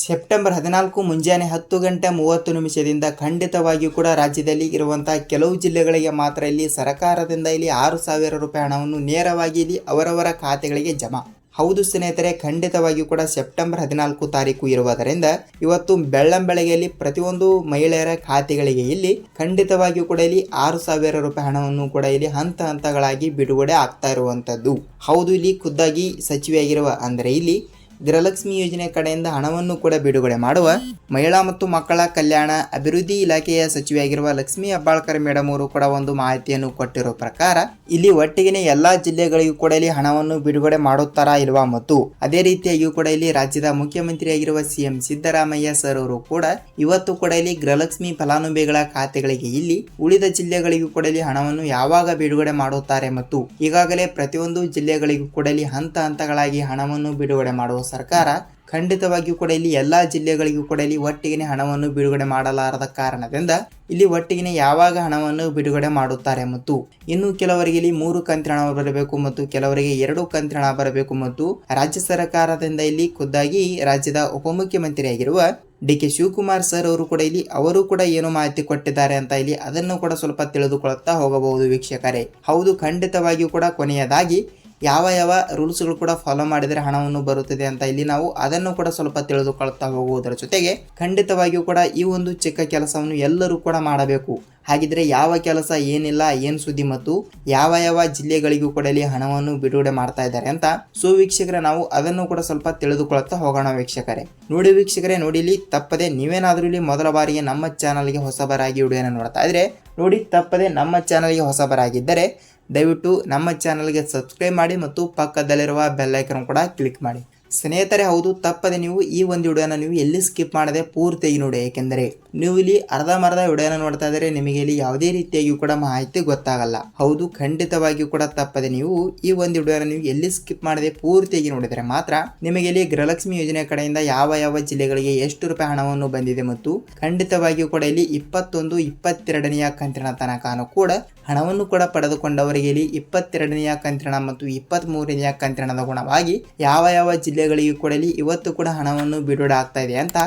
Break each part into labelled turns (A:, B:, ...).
A: September ಹದಿನಾಲ್ಕು ಮುಂಜಾನೆ ಹತ್ತು ಗಂಟೆ ಮೂವತ್ತು ನಿಮಿಷದಿಂದ ಖಂಡಿತವಾಗಿಯೂ ಕೂಡ ರಾಜ್ಯದಲ್ಲಿ ಇರುವಂತಹ ಕೆಲವು ಜಿಲ್ಲೆಗಳಿಗೆ ಮಾತ್ರ ಇಲ್ಲಿ ಸರ್ಕಾರದಿಂದ ಇಲ್ಲಿ ಆರು ಸಾವಿರ ರೂಪಾಯಿ ಹಣವನ್ನು ನೇರವಾಗಿ ಇಲ್ಲಿ ಅವರವರ ಖಾತೆಗಳಿಗೆ ಜಮಾ. ಹೌದು ಸ್ನೇಹಿತರೆ, ಖಂಡಿತವಾಗಿಯೂ ಕೂಡ ಸೆಪ್ಟೆಂಬರ್ ಹದಿನಾಲ್ಕು ತಾರೀಕು ಇರುವುದರಿಂದ ಇವತ್ತು ಬೆಳ್ಳಂಬೆಳಗ್ಗೆಯಲ್ಲಿ ಪ್ರತಿಯೊಂದು ಮಹಿಳೆಯರ ಖಾತೆಗಳಿಗೆ ಇಲ್ಲಿ ಖಂಡಿತವಾಗಿಯೂ ಕೂಡ ಇಲ್ಲಿ ಆರು ಸಾವಿರ ರೂಪಾಯಿ ಹಣವನ್ನು ಕೂಡ ಇಲ್ಲಿ ಹಂತ ಹಂತಗಳಾಗಿ ಬಿಡುಗಡೆ ಆಗ್ತಾ ಇರುವಂಥದ್ದು ಹೌದು, ಇಲ್ಲಿ ಖುದ್ದಾಗಿ ಸಚಿವೆಯಾಗಿರುವ ಅಂದರೆ ಇಲ್ಲಿ ಗೃಹಲಕ್ಷ್ಮಿ ಯೋಜನೆ ಕಡೆಯಿಂದ ಹಣವನ್ನು ಕೂಡ ಬಿಡುಗಡೆ ಮಾಡುವ ಮಹಿಳಾ ಮತ್ತು ಮಕ್ಕಳ ಕಲ್ಯಾಣ ಅಭಿವೃದ್ಧಿ ಇಲಾಖೆಯ ಸಚಿವೆಯಾಗಿರುವ ಲಕ್ಷ್ಮೀ ಹೆಬ್ಬಾಳ್ಕರ್ ಮೇಡಮ್ ಅವರು ಕೂಡ ಒಂದು ಮಾಹಿತಿಯನ್ನು ಕೊಟ್ಟಿರೋ ಪ್ರಕಾರ, ಇಲ್ಲಿ ಒಟ್ಟಿಗೆ ಎಲ್ಲಾ ಜಿಲ್ಲೆಗಳಿಗೂ ಕೂಡ ಇಲ್ಲಿ ಹಣವನ್ನು ಬಿಡುಗಡೆ ಮಾಡುತ್ತಾರಾ ಇಲ್ವಾ ಮತ್ತು ಅದೇ ರೀತಿಯಾಗಿಯೂ ಕೂಡ ಇಲ್ಲಿ ರಾಜ್ಯದ ಮುಖ್ಯಮಂತ್ರಿಯಾಗಿರುವ ಸಿಎಂ ಸಿದ್ದರಾಮಯ್ಯ ಸರ್ ಅವರು ಕೂಡ ಇವತ್ತು ಕೂಡ ಇಲ್ಲಿ ಗೃಹಲಕ್ಷ್ಮಿ ಫಲಾನುಭವಿಗಳ ಖಾತೆಗಳಿಗೆ ಇಲ್ಲಿ ಉಳಿದ ಜಿಲ್ಲೆಗಳಿಗೂ ಕೂಡ ಇಲ್ಲಿ ಹಣವನ್ನು ಯಾವಾಗ ಬಿಡುಗಡೆ ಮಾಡುತ್ತಾರೆ ಮತ್ತು ಈಗಾಗಲೇ ಪ್ರತಿಯೊಂದು ಜಿಲ್ಲೆಗಳಿಗೂ ಕೂಡ ಇಲ್ಲಿ ಹಂತ ಹಂತಗಳಾಗಿ ಹಣವನ್ನು ಬಿಡುಗಡೆ ಮಾಡುವ ಸರ್ಕಾರ ಖಂಡಿತವಾಗಿಯೂ ಕೂಡ ಇಲ್ಲಿ ಎಲ್ಲಾ ಜಿಲ್ಲೆಗಳಿಗೂ ಕೂಡ ಇಲ್ಲಿ ಒಟ್ಟಿಗೆ ಹಣವನ್ನು ಬಿಡುಗಡೆ ಮಾಡಲಾರದ ಕಾರಣದಿಂದ ಇಲ್ಲಿ ಒಟ್ಟಿಗೆ ಯಾವಾಗ ಹಣವನ್ನು ಬಿಡುಗಡೆ ಮಾಡುತ್ತಾರೆ ಮತ್ತು ಇನ್ನು ಕೆಲವರಿಗೆ ಇಲ್ಲಿ ಮೂರು ಕಂತಿನ ಬರಬೇಕು ಮತ್ತು ಕೆಲವರಿಗೆ ಎರಡು ಕಂತಿನ ಬರಬೇಕು ಮತ್ತು ರಾಜ್ಯ ಸರ್ಕಾರದಿಂದ ಇಲ್ಲಿ ಖುದ್ದಾಗಿ ರಾಜ್ಯದ ಉಪಮುಖ್ಯಮಂತ್ರಿಯಾಗಿರುವ ಡಿ ಕೆ ಶಿವಕುಮಾರ್ ಸರ್ ಅವರು ಕೂಡ ಇಲ್ಲಿ ಅವರು ಕೂಡ ಏನು ಮಾಹಿತಿ ಕೊಟ್ಟಿದ್ದಾರೆ ಅಂತ ಇಲ್ಲಿ ಅದನ್ನು ಕೂಡ ಸ್ವಲ್ಪ ತಿಳಿದುಕೊಳ್ಳುತ್ತಾ ಹೋಗಬಹುದು ವೀಕ್ಷಕರೇ. ಹೌದು, ಖಂಡಿತವಾಗಿಯೂ ಕೂಡ ಕೊನೆಯದಾಗಿ ಯಾವ ಯಾವ ರೂಲ್ಸ್ಗಳು ಕೂಡ ಫಾಲೋ ಮಾಡಿದರೆ ಹಣವನ್ನು ಬರುತ್ತದೆ ಅಂತ ಇಲ್ಲಿ ನಾವು ಅದನ್ನು ಕೂಡ ಸ್ವಲ್ಪ ತಿಳಿದುಕೊಳ್ತಾ ಹೋಗುವುದರ ಜೊತೆಗೆ ಖಂಡಿತವಾಗಿಯೂ ಕೂಡ ಈ ಒಂದು ಚಿಕ್ಕ ಕೆಲಸವನ್ನು ಎಲ್ಲರೂ ಕೂಡ ಮಾಡಬೇಕು. ಹಾಗಿದ್ರೆ ಯಾವ ಕೆಲಸ ಏನಿಲ್ಲ, ಏನು ಸುದ್ದಿ ಮತ್ತು ಯಾವ ಯಾವ ಜಿಲ್ಲೆಗಳಿಗೂ ಕೂಡ ಇಲ್ಲಿ ಹಣವನ್ನು ಬಿಡುಗಡೆ ಮಾಡ್ತಾ ಇದ್ದಾರೆ ಅಂತ ಸೊ ವೀಕ್ಷಕರೇ ನಾವು ಅದನ್ನು ಕೂಡ ಸ್ವಲ್ಪ ತಿಳಿದುಕೊಳ್ತಾ ಹೋಗೋಣ ವೀಕ್ಷಕರೇ. ನೋಡಿ ವೀಕ್ಷಕರೇ, ನೋಡಿ ಇಲ್ಲಿ ತಪ್ಪದೆ ನೀವೇನಾದರೂ ಇಲ್ಲಿ ಮೊದಲ ಬಾರಿಗೆ ನಮ್ಮ ಚಾನಲ್ಗೆ ಹೊಸಬರಾಗಿ ವಿಡಿಯೋನ ನೋಡ್ತಾ ಇದ್ರೆ ನೋಡಿ ತಪ್ಪದೆ ನಮ್ಮ ಚಾನಲ್ಗೆ ಹೊಸಬರಾಗಿದ್ದರೆ ದಯವಿಟ್ಟು ನಮ್ಮ ಚಾನಲ್ಗೆ ಸಬ್ಸ್ಕ್ರೈಬ್ ಮಾಡಿ ಮತ್ತು ಪಕ್ಕದಲ್ಲಿರುವ ಬೆಲ್ಲೈಕನ್ ಕೂಡ ಕ್ಲಿಕ್ ಮಾಡಿ. ಸ್ನೇಹಿತರೆ, ಹೌದು, ತಪ್ಪದೆ ನೀವು ಈ ಒಂದು ವಿಡಿಯೋನ ನೀವು ಎಲ್ಲಿ ಸ್ಕಿಪ್ ಮಾಡದೆ ಪೂರ್ತಿಯಾಗಿ ನೋಡಿ. ಏಕೆಂದರೆ ನೀವು ಇಲ್ಲಿ ಅರ್ಧಂಬರ್ಧ ವಿಡಿಯೋನ ನೋಡ್ತಾ ಇದ್ರೆ ನಿಮಗೆ ಇಲ್ಲಿ ಯಾವುದೇ ರೀತಿಯಾಗಿಯೂ ಕೂಡ ಮಾಹಿತಿ ಗೊತ್ತಾಗಲ್ಲ. ಹೌದು, ಖಂಡಿತವಾಗಿಯೂ ಕೂಡ ತಪ್ಪದೆ ನೀವು ಈ ಒಂದು ವಿಡಿಯೋನ ನೀವು ಎಲ್ಲಿ ಸ್ಕಿಪ್ ಮಾಡದೆ ಪೂರ್ತಿಯಾಗಿ ನೋಡಿದರೆ ಮಾತ್ರ ನಿಮಗೆ ಇಲ್ಲಿ ಗೃಹಲಕ್ಷ್ಮಿ ಯೋಜನೆ ಕಡೆಯಿಂದ ಯಾವ ಯಾವ ಜಿಲ್ಲೆಗಳಿಗೆ ಎಷ್ಟು ರೂಪಾಯಿ ಹಣವನ್ನು ಬಂದಿದೆ ಮತ್ತು ಖಂಡಿತವಾಗಿಯೂ ಕೂಡ ಇಲ್ಲಿ ಇಪ್ಪತ್ತೊಂದು, ಇಪ್ಪತ್ತೆರಡನೆಯ ಕಂತಿನ ತನಕನೂ ಕೂಡ ಹಣವನ್ನು ಕೂಡ ಪಡೆದುಕೊಂಡವರಿಗೆ ಇಲ್ಲಿ ಇಪ್ಪತ್ತೆರಡನೆಯ ಕಂತಿನ ಮತ್ತು ಇಪ್ಪತ್ತ್ ಮೂರನೆಯ ಕಂತಿನ ಗುಣವಾಗಿ ಯಾವ ಯಾವ ಜಿಲ್ಲೆಗಳಿಗೂ ಕೂಡ ಇಲ್ಲಿ ಇವತ್ತು ಕೂಡ ಹಣವನ್ನು ಬಿಡುಗಡೆ ಆಗ್ತಾ ಇದೆ ಅಂತ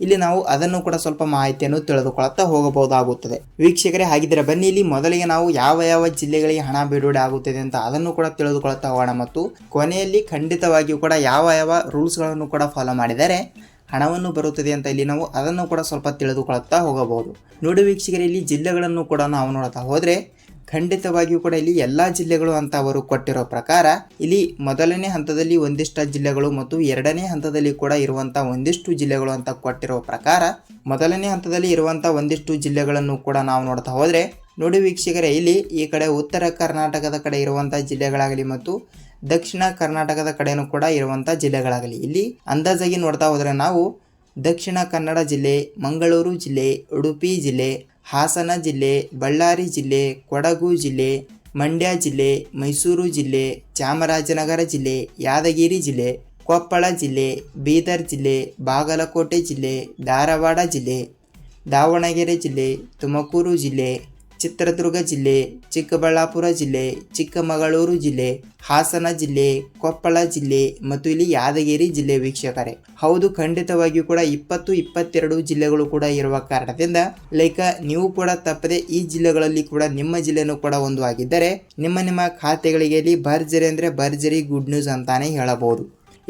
A: ಇಲ್ಲಿ ನಾವು ಅದನ್ನು ಕೂಡ ಸ್ವಲ್ಪ ಮಾಹಿತಿಯನ್ನು ತಿಳಿದುಕೊಳ್ಳುತ್ತಾ ಹೋಗಬಹುದಾಗುತ್ತದೆ. ವೀಕ್ಷಕರೇ, ಹಾಗಿದ್ರೆ ಬನ್ನಿ, ಇಲ್ಲಿ ಮೊದಲಿಗೆ ನಾವು ಯಾವ ಯಾವ ಜಿಲ್ಲೆಗಳಿಗೆ ಹಣ ಬಿಡುಗಡೆ ಆಗುತ್ತದೆ ಅಂತ ಅದನ್ನು ಕೂಡ ತಿಳಿದುಕೊಳ್ಳುತ್ತಾ ಹೋಗೋಣ ಮತ್ತು ಕೊನೆಯಲ್ಲಿ ಖಂಡಿತವಾಗಿಯೂ ಕೂಡ ಯಾವ ಯಾವ ರೂಲ್ಸ್ಗಳನ್ನು ಕೂಡ ಫಾಲೋ ಮಾಡಿದರೆ ಹಣವನ್ನು ಬರುತ್ತದೆ ಅಂತ ಇಲ್ಲಿ ನಾವು ಅದನ್ನು ಕೂಡ ಸ್ವಲ್ಪ ತಿಳಿದುಕೊಳ್ಳುತ್ತಾ ಹೋಗಬಹುದು. ನೋಡಿ ವೀಕ್ಷಕರೇ, ಇಲ್ಲಿ ಜಿಲ್ಲೆಗಳನ್ನು ಕೂಡ ನಾವು ನೋಡುತ್ತಾ ಹೋದ್ರೆ ಖಂಡಿತವಾಗಿಯೂ ಕೂಡ ಇಲ್ಲಿ ಎಲ್ಲಾ ಜಿಲ್ಲೆಗಳು ಅಂತ ಅವರು ಕೊಟ್ಟಿರೋ ಪ್ರಕಾರ ಇಲ್ಲಿ ಮೊದಲನೇ ಹಂತದಲ್ಲಿ ಒಂದಿಷ್ಟು ಜಿಲ್ಲೆಗಳು ಮತ್ತು ಎರಡನೇ ಹಂತದಲ್ಲಿ ಕೂಡ ಇರುವಂತಹ ಒಂದಿಷ್ಟು ಜಿಲ್ಲೆಗಳು ಅಂತ ಕೊಟ್ಟಿರೋ ಪ್ರಕಾರ ಮೊದಲನೇ ಹಂತದಲ್ಲಿ ಇರುವಂತಹ ಒಂದಿಷ್ಟು ಜಿಲ್ಲೆಗಳನ್ನು ಕೂಡ ನಾವು ನೋಡ್ತಾ ಹೋದ್ರೆ ನೋಡಿ ವೀಕ್ಷಕರೇ, ಇಲ್ಲಿ ಈ ಕಡೆ ಉತ್ತರ ಕರ್ನಾಟಕದ ಕಡೆ ಇರುವಂತಹ ಜಿಲ್ಲೆಗಳಾಗಲಿ ಮತ್ತು ದಕ್ಷಿಣ ಕರ್ನಾಟಕದ ಕಡೆಯೂ ಕೂಡ ಇರುವಂತಹ ಜಿಲ್ಲೆಗಳಾಗಲಿ. ಇಲ್ಲಿ ಅಂದಾಜಾಗಿ ನೋಡ್ತಾ ಹೋದ್ರೆ ನಾವು ದಕ್ಷಿಣ ಕನ್ನಡ ಜಿಲ್ಲೆ, ಮಂಗಳೂರು ಜಿಲ್ಲೆ, ಉಡುಪಿ ಜಿಲ್ಲೆ ಹಾಸನ ಜಿಲ್ಲೆ, ಬಳ್ಳಾರಿ ಜಿಲ್ಲೆ, ಕೊಡಗು ಜಿಲ್ಲೆ, ಮಂಡ್ಯ ಜಿಲ್ಲೆ, ಮೈಸೂರು ಜಿಲ್ಲೆ, ಚಾಮರಾಜನಗರ ಜಿಲ್ಲೆ, ಯಾದಗಿರಿ ಜಿಲ್ಲೆ, ಕೊಪ್ಪಳ ಜಿಲ್ಲೆ, ಬೀದರ್ ಜಿಲ್ಲೆ, ಬಾಗಲಕೋಟೆ ಜಿಲ್ಲೆ, ಧಾರವಾಡ ಜಿಲ್ಲೆ, ದಾವಣಗೆರೆ ಜಿಲ್ಲೆ, ತುಮಕೂರು ಜಿಲ್ಲೆ ಚಿತ್ರದುರ್ಗ ಜಿಲ್ಲೆ, ಚಿಕ್ಕಬಳ್ಳಾಪುರ ಜಿಲ್ಲೆ, ಚಿಕ್ಕಮಗಳೂರು ಜಿಲ್ಲೆ, ಹಾಸನ ಜಿಲ್ಲೆ, ಕೊಪ್ಪಳ ಜಿಲ್ಲೆ ಮತ್ತು ಇಲ್ಲಿ ಯಾದಗಿರಿ ಜಿಲ್ಲೆ ವೀಕ್ಷಕರೇ. ಹೌದು, ಖಂಡಿತವಾಗಿಯೂ ಕೂಡ ಇಪ್ಪತ್ತು, ಇಪ್ಪತ್ತೆರಡು ಜಿಲ್ಲೆಗಳು ಕೂಡ ಇರುವ ಕಾರಣದಿಂದ ಲೈಕ್ ನೀವು ಕೂಡ ತಪ್ಪದೆ ಈ ಜಿಲ್ಲೆಗಳಲ್ಲಿ ಕೂಡ ನಿಮ್ಮ ಜಿಲ್ಲೆನೂ ಕೂಡ ಒಂದು ಆಗಿದ್ದರೆ ನಿಮ್ಮ ನಿಮ್ಮ ಖಾತೆಗಳಿಗೆ ಇಲ್ಲಿ ಭರ್ಜರಿ ಅಂದರೆ ಭರ್ಜರಿ ಗುಡ್ ನ್ಯೂಸ್ ಅಂತಾನೆ ಹೇಳಬಹುದು.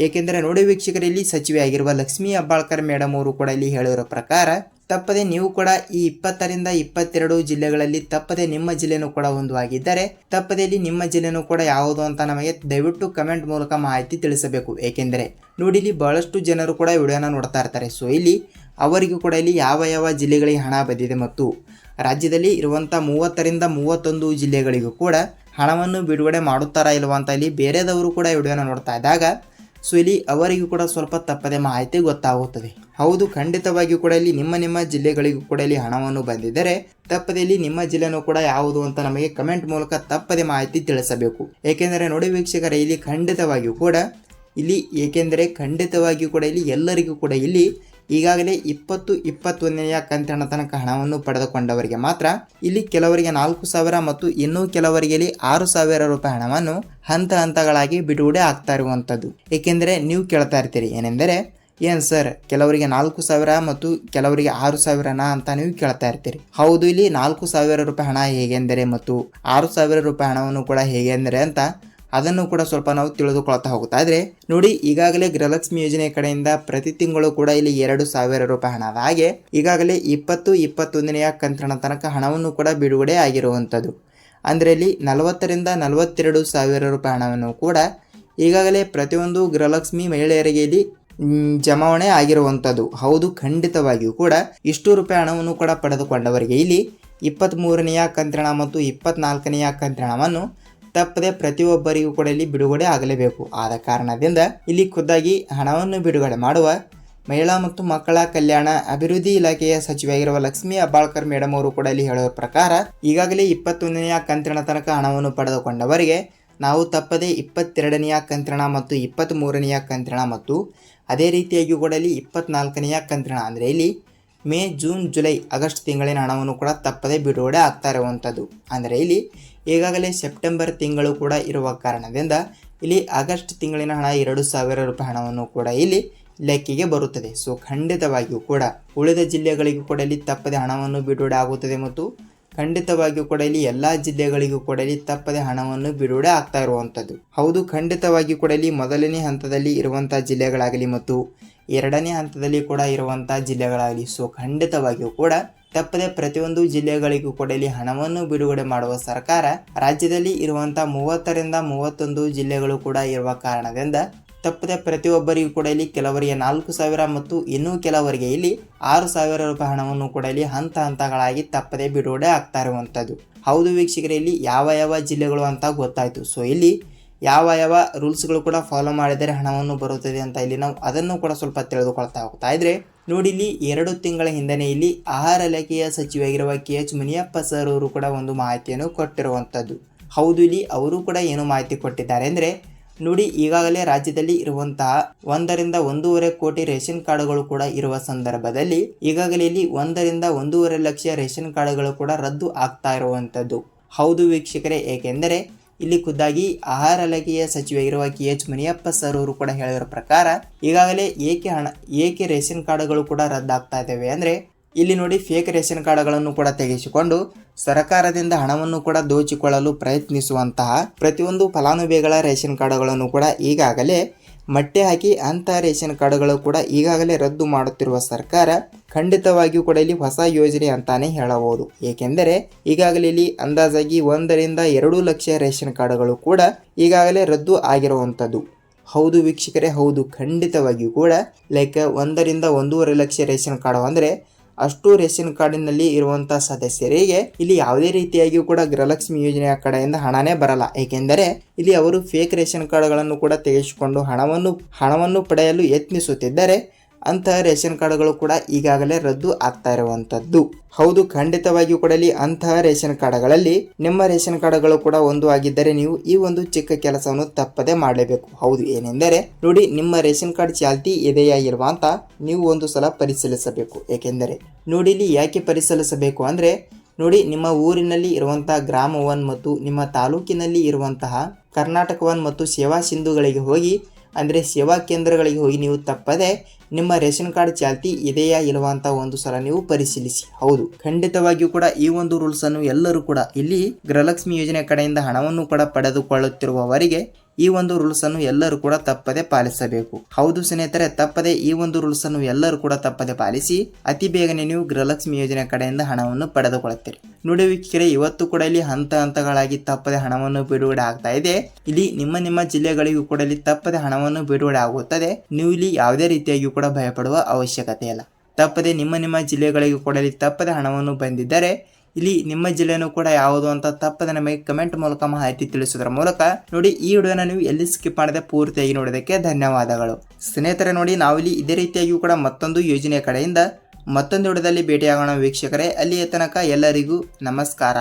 A: ಏಕೆಂದರೆ ನೋಡಿ ವೀಕ್ಷಕರಲ್ಲಿ ಸಚಿವೆಯಾಗಿರುವ ಲಕ್ಷ್ಮೀ ಅಬ್ಬಾಳ್ಕರ್ ಮೇಡಮ್ ಅವರು ಕೂಡ ಇಲ್ಲಿ ಹೇಳಿರೋ ಪ್ರಕಾರ ತಪ್ಪದೆ ನೀವು ಕೂಡ ಈ ಇಪ್ಪತ್ತರಿಂದ ಇಪ್ಪತ್ತೆರಡು ಜಿಲ್ಲೆಗಳಲ್ಲಿ ತಪ್ಪದೆ ನಿಮ್ಮ ಜಿಲ್ಲೆನೂ ಕೂಡ ಒಂದು ಆಗಿದ್ದರೆ ತಪ್ಪದೆ ಇಲ್ಲಿ ನಿಮ್ಮ ಜಿಲ್ಲೆನೂ ಕೂಡ ಯಾವುದು ಅಂತ ನಮಗೆ ದಯವಿಟ್ಟು ಕಮೆಂಟ್ ಮೂಲಕ ಮಾಹಿತಿ ತಿಳಿಸಬೇಕು. ಏಕೆಂದರೆ ನೋಡಿ ಇಲ್ಲಿ ಬಹಳಷ್ಟು ಜನರು ಕೂಡ ವಿಡಿಯೋನ ನೋಡ್ತಾ ಇರ್ತಾರೆ. ಸೊ ಇಲ್ಲಿ ಅವರಿಗೂ ಕೂಡ ಇಲ್ಲಿ ಯಾವ ಯಾವ ಜಿಲ್ಲೆಗಳಿಗೆ ಹಣ ಬಂದಿದೆ ಮತ್ತು ರಾಜ್ಯದಲ್ಲಿ ಇರುವಂಥ ಮೂವತ್ತರಿಂದ ಮೂವತ್ತೊಂದು ಜಿಲ್ಲೆಗಳಿಗೂ ಕೂಡ ಹಣವನ್ನು ಬಿಡುಗಡೆ ಮಾಡುತ್ತಾರಾ ಇಲ್ವಾ ಅಂತ ಇಲ್ಲಿ ಬೇರೆದವರು ಕೂಡ ವಿಡಿಯೋನ ನೋಡ್ತಾ ಇದ್ದಾಗ ಸೊ ಇಲ್ಲಿ ಅವರಿಗೂ ಕೂಡ ಸ್ವಲ್ಪ ತಪ್ಪದೆ ಮಾಹಿತಿ ಗೊತ್ತಾಗುತ್ತದೆ. ಹೌದು, ಖಂಡಿತವಾಗಿಯೂ ಕೂಡ ಇಲ್ಲಿ ನಿಮ್ಮ ನಿಮ್ಮ ಜಿಲ್ಲೆಗಳಿಗೂ ಕೂಡ ಇಲ್ಲಿ ಹಣವನ್ನು ಬಂದಿದ್ದರೆ ತಪ್ಪದೆ ಇಲ್ಲಿ ನಿಮ್ಮ ಜಿಲ್ಲೆನೂ ಕೂಡ ಯಾವುದು ಅಂತ ನಮಗೆ ಕಮೆಂಟ್ ಮೂಲಕ ತಪ್ಪದೆ ಮಾಹಿತಿ ತಿಳಿಸಬೇಕು. ಏಕೆಂದರೆ ನೋಡಿ ವೀಕ್ಷಕರೇ, ಇಲ್ಲಿ ಖಂಡಿತವಾಗಿಯೂ ಕೂಡ ಇಲ್ಲಿ, ಏಕೆಂದರೆ ಖಂಡಿತವಾಗಿಯೂ ಕೂಡ ಇಲ್ಲಿ ಎಲ್ಲರಿಗೂ ಕೂಡ ಇಲ್ಲಿ ಈಗಾಗಲೇ ಇಪ್ಪತ್ತು ಇಪ್ಪತ್ತೊಂದನೆಯ ಕಂತಿನ ತನಕ ಹಣವನ್ನು ಪಡೆದುಕೊಂಡವರಿಗೆ ಮಾತ್ರ ಇಲ್ಲಿ ಕೆಲವರಿಗೆ ನಾಲ್ಕು ಸಾವಿರ ಮತ್ತು ಇನ್ನೂ ಕೆಲವರಿಗೆ ಆರು ಸಾವಿರ ರೂಪಾಯಿ ಹಣವನ್ನು ಹಂತ ಹಂತಗಳಾಗಿ ಬಿಡುಗಡೆ ಆಗ್ತಾ ಇರುವಂಥದ್ದು. ಏಕೆಂದರೆ ನೀವು ಕೇಳ್ತಾ ಇರ್ತೀರಿ, ಏನೆಂದರೆ ಏನ್ ಸರ್, ಕೆಲವರಿಗೆ ನಾಲ್ಕು ಸಾವಿರ ಮತ್ತು ಕೆಲವರಿಗೆ ಆರು ಸಾವಿರನಾ ಅಂತ ನೀವು ಕೇಳ್ತಾ ಇರ್ತೀರಿ. ಹೌದು, ಇಲ್ಲಿ ನಾಲ್ಕು ಸಾವಿರ ರೂಪಾಯಿ ಹಣ ಹೇಗೆಂದರೆ ಮತ್ತು ಆರು ಸಾವಿರ ರೂಪಾಯಿ ಹಣವನ್ನು ಕೂಡ ಹೇಗೆಂದರೆ ಅಂತ ಅದನ್ನು ಕೂಡ ಸ್ವಲ್ಪ ನಾವು ತಿಳಿದುಕೊಳ್ತಾ ಹೋಗ್ತಾ ಇದ್ರೆ, ನೋಡಿ, ಈಗಾಗಲೇ ಗೃಹಲಕ್ಷ್ಮಿ ಯೋಜನೆ ಕಡೆಯಿಂದ ಪ್ರತಿ ತಿಂಗಳು ಕೂಡ ಇಲ್ಲಿ ಎರಡು ಸಾವಿರ ರೂಪಾಯಿ ಹಣ. ಹಾಗೆ, ಈಗಾಗಲೇ ಇಪ್ಪತ್ತು ಇಪ್ಪತ್ತೊಂದನೆಯ ಕಂತ್ರಣ ತನಕ ಹಣವನ್ನು ಕೂಡ ಬಿಡುಗಡೆ ಆಗಿರುವಂಥದ್ದು. ಅಂದರೆ ಇಲ್ಲಿ ನಲವತ್ತರಿಂದ ನಲವತ್ತೆರಡು ಸಾವಿರ ರೂಪಾಯಿ ಹಣವನ್ನು ಕೂಡ ಈಗಾಗಲೇ ಪ್ರತಿಯೊಂದು ಗೃಹಲಕ್ಷ್ಮಿ ಮಹಿಳೆಯರಿಗೆ ಇಲ್ಲಿ ಜಮಾವಣೆ ಆಗಿರುವಂಥದ್ದು. ಹೌದು, ಖಂಡಿತವಾಗಿಯೂ ಕೂಡ ಇಷ್ಟು ರೂಪಾಯಿ ಹಣವನ್ನು ಕೂಡ ಪಡೆದುಕೊಂಡವರಿಗೆ ಇಲ್ಲಿ ಇಪ್ಪತ್ತ್ಮೂರನೆಯ ಕಂತ್ರಣ ಮತ್ತು ಇಪ್ಪತ್ನಾಲ್ಕನೆಯ ಕಂತಿನ ಹಣವನ್ನು ತಪ್ಪದೆ ಪ್ರತಿಯೊಬ್ಬರಿಗೂ ಕೂಡ ಇಲ್ಲಿ ಬಿಡುಗಡೆ ಆಗಲೇಬೇಕು. ಆದ ಕಾರಣದಿಂದ ಇಲ್ಲಿ ಖುದ್ದಾಗಿ ಹಣವನ್ನು ಬಿಡುಗಡೆ ಮಾಡುವ ಮಹಿಳಾ ಮತ್ತು ಮಕ್ಕಳ ಕಲ್ಯಾಣ ಅಭಿವೃದ್ಧಿ ಇಲಾಖೆಯ ಸಚಿವೆಯಾಗಿರುವ ಲಕ್ಷ್ಮೀ ಅಬ್ಬಾಳ್ಕರ್ ಮೇಡಮ್ ಅವರು ಕೂಡ ಇಲ್ಲಿ ಹೇಳುವ ಪ್ರಕಾರ, ಈಗಾಗಲೇ ಇಪ್ಪತ್ತೊಂದನೆಯ ಕಂತಿನ ತನಕ ಹಣವನ್ನು ಪಡೆದುಕೊಂಡವರಿಗೆ ನಾವು ತಪ್ಪದೆ ಇಪ್ಪತ್ತೆರಡನೆಯ ಕಂತಿನ ಮತ್ತು ಇಪ್ಪತ್ತ್ ಮೂರನೆಯ ಕಂತಿನ ಮತ್ತು ಅದೇ ರೀತಿಯಾಗಿ ಕೂಡ ಇಲ್ಲಿ ಇಪ್ಪತ್ನಾಲ್ಕನೆಯ ಕಂತಿನ ಅಂದರೆ ಇಲ್ಲಿ ಮೇ, ಜೂನ್, ಜುಲೈ, ಆಗಸ್ಟ್ ತಿಂಗಳಿನ ಹಣವನ್ನು ಕೂಡ ತಪ್ಪದೇ ಬಿಡುಗಡೆ ಆಗ್ತಾ ಇರುವಂಥದ್ದು. ಅಂದರೆ ಇಲ್ಲಿ ಈಗಾಗಲೇ ಸೆಪ್ಟೆಂಬರ್ ತಿಂಗಳು ಕೂಡ ಇರುವ ಕಾರಣದಿಂದ ಇಲ್ಲಿ ಆಗಸ್ಟ್ ತಿಂಗಳಿನ ಹಣ ಎರಡು ಸಾವಿರ ರೂಪಾಯಿ ಹಣವನ್ನು ಕೂಡ ಇಲ್ಲಿ ಲೆಕ್ಕಿಗೆ ಬರುತ್ತದೆ. ಸೊ ಖಂಡಿತವಾಗಿಯೂ ಕೂಡ ಉಳಿದ ಜಿಲ್ಲೆಗಳಿಗೂ ಕೂಡ ಇಲ್ಲಿ ತಪ್ಪದೆ ಹಣವನ್ನು ಬಿಡುಗಡೆ ಆಗುತ್ತದೆ ಮತ್ತು ಖಂಡಿತವಾಗಿಯೂ ಕೂಡ ಇಲ್ಲಿ ಎಲ್ಲ ಜಿಲ್ಲೆಗಳಿಗೂ ಕೂಡ ಇಲ್ಲಿ ತಪ್ಪದೆ ಹಣವನ್ನು ಬಿಡುಗಡೆ ಆಗ್ತಾ ಇರುವಂಥದ್ದು. ಹೌದು, ಖಂಡಿತವಾಗಿಯೂ ಕೂಡ ಇಲ್ಲಿ ಮೊದಲನೇ ಹಂತದಲ್ಲಿ ಇರುವಂಥ ಜಿಲ್ಲೆಗಳಾಗಲಿ ಮತ್ತು ಎರಡನೇ ಹಂತದಲ್ಲಿ ಕೂಡ ಇರುವಂಥ ಜಿಲ್ಲೆಗಳಾಗಲಿ ಸೊ ಖಂಡಿತವಾಗಿಯೂ ಕೂಡ ತಪ್ಪದೆ ಪ್ರತಿಯೊಂದು ಜಿಲ್ಲೆಗಳಿಗೂ ಕೂಡ ಇಲ್ಲಿ ಹಣವನ್ನು ಬಿಡುಗಡೆ ಮಾಡುವ ಸರ್ಕಾರ ರಾಜ್ಯದಲ್ಲಿ ಇರುವಂಥ ಮೂವತ್ತರಿಂದ ಮೂವತ್ತೊಂದು ಜಿಲ್ಲೆಗಳು ಕೂಡ ಇರುವ ಕಾರಣದಿಂದ ತಪ್ಪದೆ ಪ್ರತಿಯೊಬ್ಬರಿಗೂ ಕೂಡ ಇಲ್ಲಿ ಕೆಲವರಿಗೆ ನಾಲ್ಕು ಸಾವಿರ ಮತ್ತು ಇನ್ನೂ ಕೆಲವರಿಗೆ ಇಲ್ಲಿ ಆರು ಸಾವಿರ ರೂಪಾಯಿ ಹಣವನ್ನು ಕೂಡ ಇಲ್ಲಿ ಹಂತ ಹಂತಗಳಾಗಿ ತಪ್ಪದೆ ಬಿಡುಗಡೆ ಆಗ್ತಾ ಇರುವಂಥದ್ದು. ಹೌದು ವೀಕ್ಷಕರೇ, ಇಲ್ಲಿ ಯಾವ ಯಾವ ಜಿಲ್ಲೆಗಳು ಅಂತ ಗೊತ್ತಾಯಿತು. ಸೊ ಇಲ್ಲಿ ಯಾವ ಯಾವ ರೂಲ್ಸ್ಗಳು ಕೂಡ ಫಾಲೋ ಮಾಡಿದರೆ ಹಣವನ್ನು ಬರುತ್ತದೆ ಅಂತ ಇಲ್ಲಿ ನಾವು ಅದನ್ನು ಕೂಡ ಸ್ವಲ್ಪ ತಿಳಿದುಕೊಳ್ತಾ ಹೋಗ್ತಾ ಇದ್ರೆ, ನೋಡಿ ಇಲ್ಲಿ ಎರಡು ತಿಂಗಳ ಹಿಂದೆನೇ ಇಲ್ಲಿ ಆಹಾರ ಇಲಾಖೆಯ ಸಚಿವರಾಗಿರುವ ಕೆ ಎಚ್ ಮುನಿಯಪ್ಪ ಸರ್ ಅವರು ಕೂಡ ಒಂದು ಮಾಹಿತಿಯನ್ನು ಕೊಟ್ಟಿರುವಂಥದ್ದು. ಹೌದು, ಇಲ್ಲಿ ಅವರು ಕೂಡ ಏನು ಮಾಹಿತಿ ಕೊಟ್ಟಿದ್ದಾರೆ ಅಂದರೆ ನೋಡಿ ಈಗಾಗಲೇ ರಾಜ್ಯದಲ್ಲಿ ಇರುವಂತಹ ಒಂದರಿಂದ ಒಂದೂವರೆ ಕೋಟಿ ರೇಷನ್ ಕಾರ್ಡ್ಗಳು ಕೂಡ ಇರುವ ಸಂದರ್ಭದಲ್ಲಿ ಈಗಾಗಲೇ ಇಲ್ಲಿ ಒಂದರಿಂದ ಒಂದೂವರೆ ಲಕ್ಷ ರೇಷನ್ ಕಾರ್ಡ್ಗಳು ಕೂಡ ರದ್ದು ಆಗ್ತಾ ಇರುವಂಥದ್ದು. ಹೌದು ವೀಕ್ಷಕರೇ, ಏಕೆಂದರೆ ಇಲ್ಲಿ ಖುದ್ದಾಗಿ ಆಹಾರ ಇಲಾಖೆಯ ಇರುವ ಕೆ. ಎಚ್. ಮುನಿಯಪ್ಪ ಸರ್ ಅವರು ಕೂಡ ಹೇಳಿರೋ ಪ್ರಕಾರ ಈಗಾಗಲೇ ಏಕೆ ಹಣ, ಏಕೆ ರೇಷನ್ ಕಾರ್ಡ್ಗಳು ಕೂಡ ರದ್ದಾಗ್ತಾ ಇದ್ದಾವೆ ಅಂದರೆ ಇಲ್ಲಿ ನೋಡಿ ಫೇಕ್ ರೇಷನ್ ಕಾರ್ಡ್ಗಳನ್ನು ಕೂಡ ತೆಗೆಸಿಕೊಂಡು ಸರ್ಕಾರದಿಂದ ಹಣವನ್ನು ಕೂಡ ದೋಚಿಕೊಳ್ಳಲು ಪ್ರಯತ್ನಿಸುವಂತಹ ಪ್ರತಿಯೊಂದು ಫಲಾನುಭವಿಗಳ ರೇಷನ್ ಕಾರ್ಡ್ಗಳನ್ನು ಕೂಡ ಈಗಾಗಲೇ ಮಟ್ಟೆ ಹಾಕಿ ಅಂತಹ ರೇಷನ್ ಕಾರ್ಡ್ಗಳು ಕೂಡ ಈಗಾಗಲೇ ರದ್ದು ಮಾಡುತ್ತಿರುವ ಸರ್ಕಾರ ಖಂಡಿತವಾಗಿಯೂ ಕೂಡ ಇಲ್ಲಿ ಹೊಸ ಯೋಜನೆ ಅಂತಾನೆ ಹೇಳಬಹುದು. ಏಕೆಂದರೆ ಈಗಾಗಲೇ ಇಲ್ಲಿ ಅಂದಾಜಾಗಿ ಒಂದರಿಂದ ಎರಡು ಲಕ್ಷ ರೇಷನ್ ಕಾರ್ಡ್ಗಳು ಕೂಡ ಈಗಾಗಲೇ ರದ್ದು ಆಗಿರುವಂಥದ್ದು. ಹೌದು ವೀಕ್ಷಕರೇ, ಹೌದು, ಖಂಡಿತವಾಗಿಯೂ ಕೂಡ, ಲೈಕ್ ಒಂದರಿಂದ ಒಂದೂವರೆ ಲಕ್ಷ ರೇಷನ್ ಕಾರ್ಡ್ ಅಂದರೆ ಅಷ್ಟು ರೇಷನ್ ಕಾರ್ಡಿನಲ್ಲಿ ಇರುವಂತಹ ಸದಸ್ಯರಿಗೆ ಇಲ್ಲಿ ಯಾವುದೇ ರೀತಿಯಾಗಿಯೂ ಕೂಡ ಗೃಹಲಕ್ಷ್ಮಿ ಯೋಜನೆಯ ಕಡೆಯಿಂದ ಹಣನೇ ಬರಲ್ಲ. ಏಕೆಂದರೆ ಇಲ್ಲಿ ಅವರು ಫೇಕ್ ರೇಷನ್ ಕಾರ್ಡ್ಗಳನ್ನು ಕೂಡ ತೆಗೆಸಿಕೊಂಡು ಹಣವನ್ನು ಹಣವನ್ನು ಪಡೆಯಲು ಯತ್ನಿಸುತ್ತಿದ್ದರೆ ಅಂತಹ ರೇಷನ್ ಕಾರ್ಡ್ಗಳು ಕೂಡ ಈಗಾಗಲೇ ರದ್ದು ಆಗ್ತಾ ಇರುವಂಥದ್ದು ಹೌದು, ಖಂಡಿತವಾಗಿಯೂ ಕೂಡ ಇಲ್ಲಿ ಅಂತಹ ರೇಷನ್ ಕಾರ್ಡ್ಗಳಲ್ಲಿ ನಿಮ್ಮ ರೇಷನ್ ಕಾರ್ಡ್ಗಳು ಕೂಡ ಒಂದು ಆಗಿದ್ದರೆ ನೀವು ಈ ಒಂದು ಚಿಕ್ಕ ಕೆಲಸವನ್ನು ತಪ್ಪದೆ ಮಾಡಲೇಬೇಕು. ಹೌದು, ಏನೆಂದರೆ ನೋಡಿ, ನಿಮ್ಮ ರೇಷನ್ ಕಾರ್ಡ್ ಚಾಲ್ತಿ ಇದೆಯಾ ಇಲ್ವಾ ಅಂತ ನೀವು ಒಂದು ಸಲ ಪರಿಶೀಲಿಸಬೇಕು. ಏಕೆಂದರೆ ನೋಡಿ, ಇಲ್ಲಿ ಯಾಕೆ ಪರಿಶೀಲಿಸಬೇಕು ಅಂದರೆ ನೋಡಿ, ನಿಮ್ಮ ಊರಿನಲ್ಲಿ ಇರುವಂತಹ ಗ್ರಾಮ ಒನ್ ಮತ್ತು ನಿಮ್ಮ ತಾಲೂಕಿನಲ್ಲಿ ಇರುವಂತಹ ಕರ್ನಾಟಕ ಒನ್ ಮತ್ತು ಸೇವಾ ಸಿಂಧುಗಳಿಗೆ ಹೋಗಿ ಅಂದರೆ ಸೇವಾ ಕೇಂದ್ರಗಳಿಗೆ ಹೋಗಿ ನೀವು ತಪ್ಪದೆ ನಿಮ್ಮ ರೇಷನ್ ಕಾರ್ಡ್ ಚಾಲ್ತಿ ಇದೆಯಾ ಇಲ್ವಾ ಅಂತ ಒಂದು ಸಲ ನೀವು ಪರಿಶೀಲಿಸಿ. ಹೌದು, ಖಂಡಿತವಾಗಿಯೂ ಕೂಡ ಈ ಒಂದು ರೂಲ್ಸ್ ಅನ್ನು ಎಲ್ಲರೂ ಕೂಡ ಇಲ್ಲಿ ಗೃಹಲಕ್ಷ್ಮಿ ಯೋಜನೆ ಕಡೆಯಿಂದ ಹಣವನ್ನು ಕೂಡ ಪಡೆದುಕೊಳ್ಳುತ್ತಿರುವವರಿಗೆ ಈ ಒಂದು ರೂಲ್ಸ್ ಅನ್ನು ಎಲ್ಲರೂ ಕೂಡ ತಪ್ಪದೆ ಪಾಲಿಸಬೇಕು. ಹೌದು ಸ್ನೇಹಿತರೆ, ತಪ್ಪದೆ ಈ ಒಂದು ರೂಲ್ಸ್ ಅನ್ನು ಎಲ್ಲರೂ ಕೂಡ ತಪ್ಪದೆ ಪಾಲಿಸಿ ಅತಿ ಬೇಗನೆ ನೀವು ಗೃಹಲಕ್ಷ್ಮಿ ಯೋಜನೆ ಕಡೆಯಿಂದ ಹಣವನ್ನು ಪಡೆದುಕೊಳ್ಳುತ್ತೀರಿ. ನೋಡಿ ಇವತ್ತು ಕೂಡ ಇಲ್ಲಿ ಹಂತ ಹಂತಗಳಾಗಿ ತಪ್ಪದೆ ಹಣವನ್ನು ಬಿಡುಗಡೆ ಆಗ್ತಾ ಇದೆ. ಇಲ್ಲಿ ನಿಮ್ಮ ನಿಮ್ಮ ಜಿಲ್ಲೆಗಳಿಗೂ ಕೂಡ ಇಲ್ಲಿ ತಪ್ಪದೆ ಹಣವನ್ನು ಬಿಡುಗಡೆ ಆಗುತ್ತದೆ. ನೀವು ಇಲ್ಲಿ ಯಾವುದೇ ರೀತಿಯಾಗಿಯೂ ಕೂಡ ಭಯಪಡುವ ಅವಶ್ಯಕತೆ ಇಲ್ಲ. ತಪ್ಪದೆ ನಿಮ್ಮ ನಿಮ್ಮ ಜಿಲ್ಲೆಗಳಿಗೂ ಕೂಡ ಇಲ್ಲಿ ತಪ್ಪದೆ ಹಣವನ್ನು ಬಂದಿದ್ದರೆ ಇಲ್ಲಿ ನಿಮ್ಮ ಜಿಲ್ಲೆನೂ ಕೂಡ ಯಾವುದು ಅಂತ ತಪ್ಪದೆ ನಮಗೆ ಕಮೆಂಟ್ ಮೂಲಕ ಮಾಹಿತಿ ತಿಳಿಸೋದ್ರ ಮೂಲಕ ನೋಡಿ ಈ ವಿಡಿಯೋನ ನೀವು ಎಲ್ಲಿ ಸ್ಕಿಪ್ ಮಾಡದೆ ಪೂರ್ತಿಯಾಗಿ ನೋಡೋದಕ್ಕೆ ಧನ್ಯವಾದಗಳು. ಸ್ನೇಹಿತರೆ ನೋಡಿ ನಾವಿಲ್ಲಿ ಇದೇ ರೀತಿಯಾಗಿಯೂ ಕೂಡ ಮತ್ತೊಂದು ಯೋಜನೆಯ ಕಡೆಯಿಂದ ಮತ್ತೊಂದು ವಿಡಿಯೋದಲ್ಲಿ ಭೇಟಿಯಾಗೋಣ ವೀಕ್ಷಕರೇ. ಅಲ್ಲಿಯ ತನಕ ಎಲ್ಲರಿಗೂ ನಮಸ್ಕಾರ.